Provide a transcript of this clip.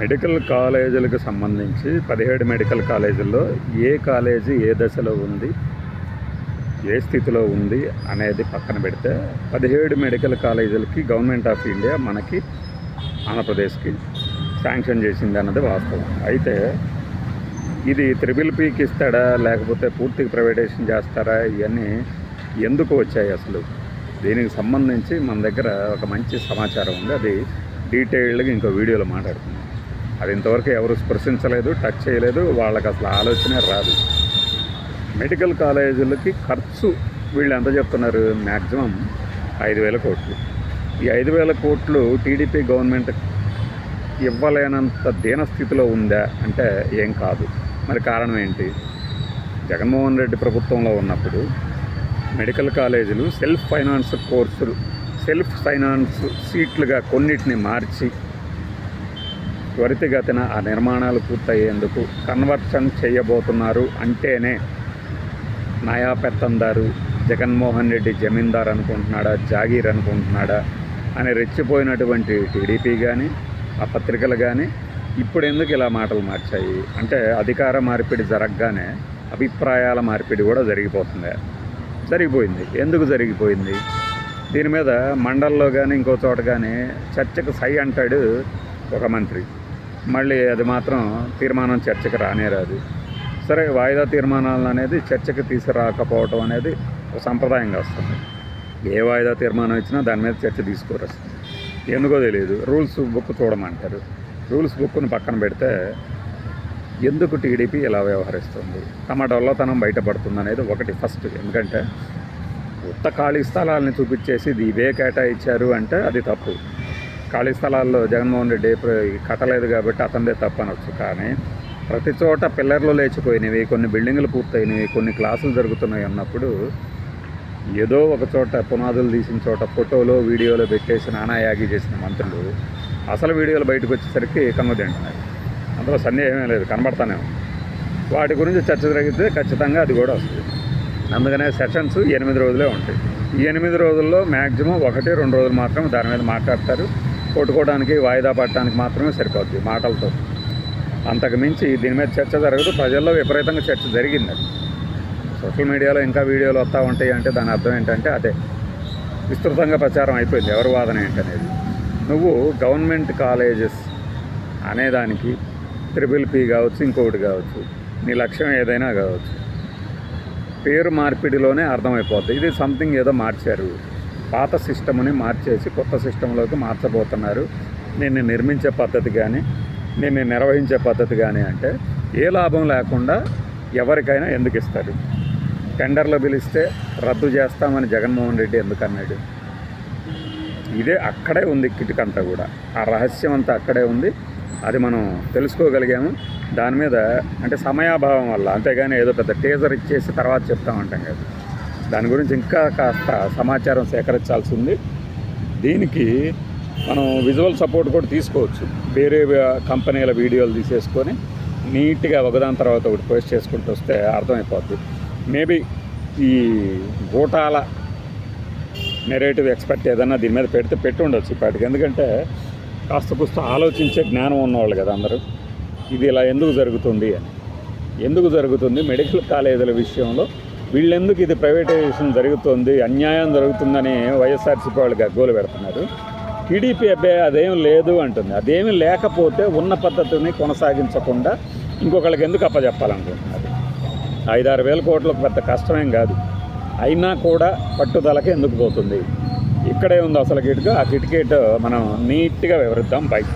Medical కాలేజీలకు సంబంధించి పదిహేడు మెడికల్ కాలేజీల్లో ఏ కాలేజీ ఏ దశలో ఉంది ఏ స్థితిలో ఉంది అనేది పక్కన పెడితే పదిహేడు మెడికల్ కాలేజీలకి గవర్నమెంట్ ఆఫ్ ఇండియా మనకి ఆంధ్రప్రదేశ్కి శాంక్షన్ చేసింది అన్నది వాస్తవం. అయితే ఇది త్రిబుల్ పీకి ఇస్తాడా లేకపోతే పూర్తిగా ప్రైవేటైజేషన్ చేస్తారా ఇవన్నీ ఎందుకు వచ్చాయి అసలు? దీనికి సంబంధించి మన దగ్గర ఒక మంచి సమాచారం ఉంది. అది డీటెయిల్డ్గా ఇంకో వీడియోలో మాట్లాడుతుంది అది ఇంతవరకు ఎవరు స్పృశించలేదు టచ్ చేయలేదు వాళ్ళకి అసలు ఆలోచనే రాదు. మెడికల్ కాలేజీలకి ఖర్చు వీళ్ళు ఎంత చెప్తున్నారు? మ్యాక్సిమం ఐదు వేల కోట్లు. ఈ ఐదు వేల కోట్లు టీడీపీ గవర్నమెంట్ ఇవ్వలేనంత దీనస్థితిలో ఉందా? అంటే ఏం కాదు. మరి కారణం ఏంటి? జగన్మోహన్ రెడ్డి ప్రభుత్వంలో ఉన్నప్పుడు మెడికల్ కాలేజీలు సెల్ఫ్ ఫైనాన్స్ కోర్సులు సెల్ఫ్ ఫైనాన్స్ సీట్లుగా కొన్నిటిని మార్చి త్వరితగతిన ఆ నిర్మాణాలు పూర్తయ్యేందుకు కన్వర్షన్ చేయబోతున్నారు అంటేనే నయా పెత్తందారు జగన్మోహన్ రెడ్డి జమీందార్ అనుకుంటున్నాడా జాగీర్ అనుకుంటున్నాడా అని రెచ్చిపోయినటువంటి టీడీపీ కానీ ఆ పత్రికలు కానీ ఇప్పుడు ఎందుకు ఇలా మాటలు మార్చాయి? అంటే అధికార మార్పిడి జరగగానే అభిప్రాయాల మార్పిడి కూడా జరిగిపోతుంది. జరిగిపోయింది. ఎందుకు జరిగిపోయింది? దీని మీద మండల్లో కానీ ఇంకో చోట కానీ చర్చకు సై అంటాడు ఒక మంత్రి. మళ్ళీ అది మాత్రం తీర్మానం చర్చకు రానేరాదు. సరే వాయిదా తీర్మానాలు అనేది చర్చకు తీసుకురాకపోవటం అనేది ఒక సంప్రదాయంగా వస్తుంది. ఏ వాయిదా తీర్మానం ఇచ్చినా దాని మీద చర్చ తీసుకోరు ఎందుకో తెలియదు రూల్స్ బుక్ చూడమంటారు. రూల్స్ బుక్ను పక్కన పెడితే ఎందుకు టీడీపీ ఇలా వ్యవహరిస్తుంది? తమ డొల్లతనం బయటపడుతుంది అనేది ఒకటి ఫస్ట్. ఎందుకంటే ఉత్త ఖాళీ స్థలాలని చూపించేసి ఇది ఇవే కేటాయించారు అంటే అది తప్పు. ఖాళీ స్థలాల్లో జగన్మోహన్ రెడ్డి కట్టలేదు కాబట్టి అతనిదే తప్పనొచ్చు. కానీ ప్రతి చోట పిల్లర్లు లేచిపోయినవి కొన్ని బిల్డింగులు పూర్తయినవి కొన్ని క్లాసులు జరుగుతున్నాయి అన్నప్పుడు ఏదో ఒక చోట పునాదులు తీసిన చోట ఫోటోలో వీడియోలో పెట్టేసి నానాయాగి చేసిన మంత్రులు అసలు వీడియోలు బయటకు వచ్చేసరికి కన్ను అందులో సందేహమే లేదు కనబడతానే ఉంది. వాటి గురించి చర్చ జరిగితే ఖచ్చితంగా అది కూడా వస్తుంది. అందుకనే సెషన్స్ ఎనిమిది రోజులే ఉంటాయి. ఈ ఎనిమిది రోజుల్లో మ్యాక్సిమం ఒకటి రెండు రోజులు మాత్రం దాని మీద మాట్లాడతారు. కొట్టుకోవడానికి వాయిదా పడటానికి మాత్రమే సరిపోద్ది మాటలతో. అంతకు మించి దీని మీద చర్చ జరగదు. ప్రజల్లో విపరీతంగా చర్చ జరిగింది అది. సోషల్ మీడియాలో ఇంకా వీడియోలు వస్తూ ఉంటాయి అంటే దాని అర్థం ఏంటంటే అదే. విస్తృతంగా ప్రచారం అయిపోయింది. ఎవరి వాదన ఏంటనేది. నువ్వు గవర్నమెంట్ కాలేజెస్ అనేదానికి ట్రిపుల్ పీ కావచ్చు ఇంకొకటి కావచ్చు నీ లక్ష్యం ఏదైనా కావచ్చు. పేరు మార్పిడిలోనే అర్థమైపోద్ది. ఇది సంథింగ్ ఏదో మార్చారు. పాత సిస్టమ్ని మార్చేసి కొత్త సిస్టంలోకి మార్చబోతున్నారు. నేను నిర్మించే పద్ధతి కానీ నేను నిర్వహించే పద్ధతి కానీ అంటే ఏ లాభం లేకుండా ఎవరికైనా ఎందుకు ఇస్తారు? టెండర్లు పిలిస్తే రద్దు చేస్తామని జగన్మోహన్ రెడ్డి ఎందుకు అన్నాడు? ఇదే అక్కడే ఉంది కిటికంతా కూడా. ఆ రహస్యం అంతా అక్కడే ఉంది. అది మనం తెలుసుకోగలిగాము. దాని మీద అంటే సమయాభావం వల్ల అంతేగాని ఏదో పెద్ద టీజర్ ఇచ్చేసి తర్వాత చెప్తా ఉంటాం కదా. దాని గురించి ఇంకా కాస్త సమాచారం సేకరించాల్సి ఉంది దీనికి మనం విజువల్ సపోర్ట్ కూడా తీసుకోవచ్చు. వేరే కంపెనీల వీడియోలు తీసేసుకొని నీట్గా ఒకదాని తర్వాత ఒకటి పోస్ట్ చేసుకుంటూ వస్తే అర్థమైపోద్ది. మేబీ ఈ గూటాల నెరేటివ్ ఎక్స్పర్ట్ ఏదన్నా దీని మీద పెడితే పెట్టి ఉండొచ్చు ఇప్పటికి. ఎందుకంటే కాస్త కూస్త ఆలోచించే జ్ఞానం ఉన్నవాళ్ళు కదా అందరూ. ఇది ఇలా ఎందుకు జరుగుతుంది అని. ఎందుకు జరుగుతుంది? మెడికల్ కాలేజీల విషయంలో వీళ్ళెందుకు ఇది ప్రైవేటైజేషన్ జరుగుతుంది అన్యాయం జరుగుతుందని వైఎస్ఆర్సీపీ వాళ్ళు గగ్గోలు పెడుతున్నారు. టీడీపీ అబ్బాయి అదేం లేదు అంటుంది. అదేమీ లేకపోతే ఉన్న పద్ధతిని కొనసాగించకుండా ఇంకొకళ్ళకి ఎందుకు అప్పచెప్పాలనుకుంటున్నారు ఐదారు వేల కోట్లకు పెద్ద కష్టమేం కాదు. అయినా కూడా పట్టుదలకి ఎందుకు పోతుంది? ఇక్కడే ఉంది అసలు కిటికీ. ఆ కిటికీట్ మనం నీట్గా వివరిద్దాం. బైక్